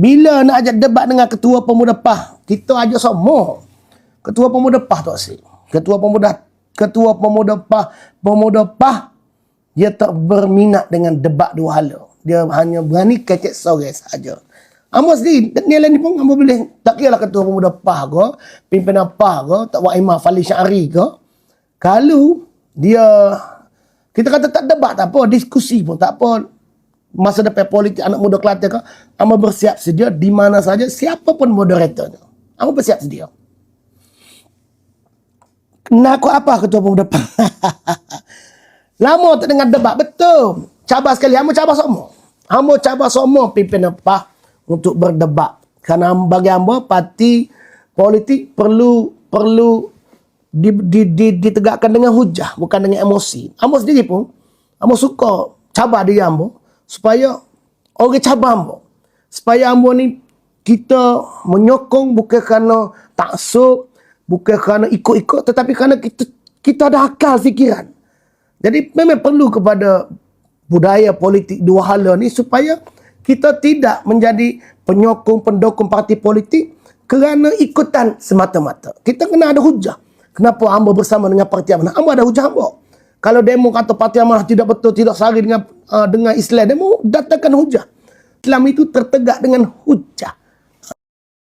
bila nak ajak debat dengan ketua pemuda PAH, kita ajak semua. Ketua pemuda PAH tu asyik. Ketua pemuda ketua pemuda PAH, pemuda PAH dia tak berminat dengan debat dua hala. Dia hanya berani kecek sore saja. Amo sendiri, ni lain pun amo boleh tak kira lah ketua pemuda PAH ke, pimpinan PAH ke, tak buat imam Fali Syari ke. Kalau dia kita kata tak debat tak apa, diskusi pun tak apa. Masa depan politik anak muda Kelantan ke, amo bersiap sedia di mana saja siapapun moderatornya. Amo bersiap sedia. Nak aku apa ketua pemuda PAH? Lama tak dengar debat. Betul. Cabar sekali. Amo cabar semua. Amo cabar semua pimpinan PAH untuk berdebat. Kerana bagi amo parti politik perlu perlu di, di, di, ditegakkan dengan hujah bukan dengan emosi. Amo sendiri pun amo suka cabar diri amo supaya orang cabar amo. Supaya amo ni kita menyokong bukan kerana taksub, bukan kerana ikut-ikut tetapi kerana kita kita ada akal fikiran. Jadi memang perlu kepada budaya politik dua hala ni supaya kita tidak menjadi penyokong pendukung parti politik kerana ikutan semata-mata. Kita kena ada hujah. Kenapa hamba bersama dengan parti amanah? Hamba ada hujah hamba. Kalau demo kata parti amanah tidak betul, tidak sari dengan uh, dengan Islam, demo datangkan hujah. Islam itu tertegak dengan hujah.